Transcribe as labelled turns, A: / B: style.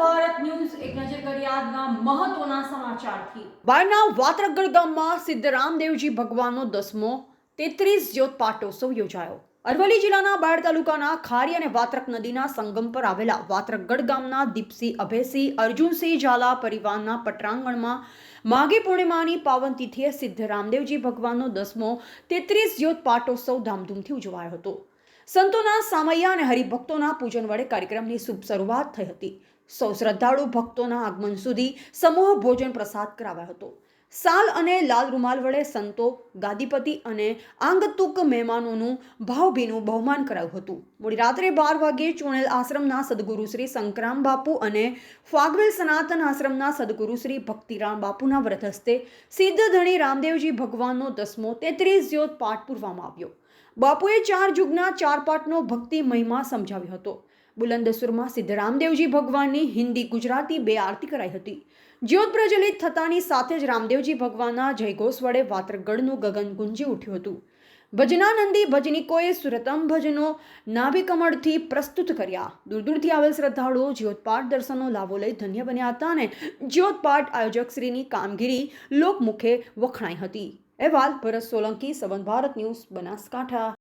A: ભારત વાત્રગઢ ગામમાં સિદ્ધરામ ભગવાનનો દસમો, તેત્રીસ જ્યોત યોજાયો. અરવલ્લી જિલ્લાના બાયડ તાલુકાના ખારી અને વાત્રક નદીના સંગમ પર આવેલા વાત્રકગઢ ગામના દીપસિંહ અભયસિંહ અર્જુનસિંહ ઝાલા પરિવારના પટ્રાંગણમાં માઘી પૂર્ણિમાની પાવન તિથિએ સિદ્ધ રામદેવજી ભગવાનનો દસમો, તેત્રીસ જ્યોત પાટોત્સવ ધામધૂમથી ઉજવાયો હતો. સંતોના સામૈયા અને હરિભક્તોના પૂજન વડે કાર્યક્રમની શુભ શરૂઆત થઈ હતી. સૌ શ્રદ્ધાળુ ભક્તોના આગમન સુધી સમૂહ ભોજન પ્રસાદ કરાવાયો હતો. સાલ અને લાલ રૂમાલ વડે સંતો, ગાદીપતિ અને આંગતુક મહેમાનોનું ભાવભીનું બહુમાન કરાયું હતું. મોડી રાત્રે બાર વાગ્યે ચુણેલ આશ્રમના સદગુરુ શ્રી સંકરામ બાપુ અને ફાગવેલ સનાતન આશ્રમના સદગુરુ શ્રી ભક્તિરામ બાપુના વ્રત હસ્તે સિદ્ધ ધણી રામદેવજી ભગવાનનો દસમો તેત્રીસ જ્યોત પાઠ પૂરવામાં આવ્યો. બાપુએ ચાર જુગના ચાર પાઠનો ભક્તિ મહિમા સમજાવ્યો હતો. બુલંદસુરમાં સિદ્ધ રામદેવજી ભગવાનની હિન્દી ગુજરાતી બે આરતી કરાઈ હતી. જ્યોત પ્રજ્વલિત થતાની સાથે જ રામદેવજી ભગવાનના જયઘોષ વડે વાત્રગઢનું ગગન ગુંજી ઉઠ્યું હતું. ભજનાનંદી ભજનિકોએ સુરતમ ભજનો નાભિકમળથી પ્રસ્તુત કર્યા. દૂર દૂરથી આવેલ શ્રદ્ધાળુઓ જ્યોતપાઠ દર્શનનો લાભો લઈ ધન્ય બન્યા હતા અને જ્યોતપાઠ આયોજક શ્રીની કામગીરી લોકમુખે વખણાઈ હતી. અહેવાલ ભરત સોલંકી સંબંધ ભારત ન્યૂઝ, બનાસકાંઠા.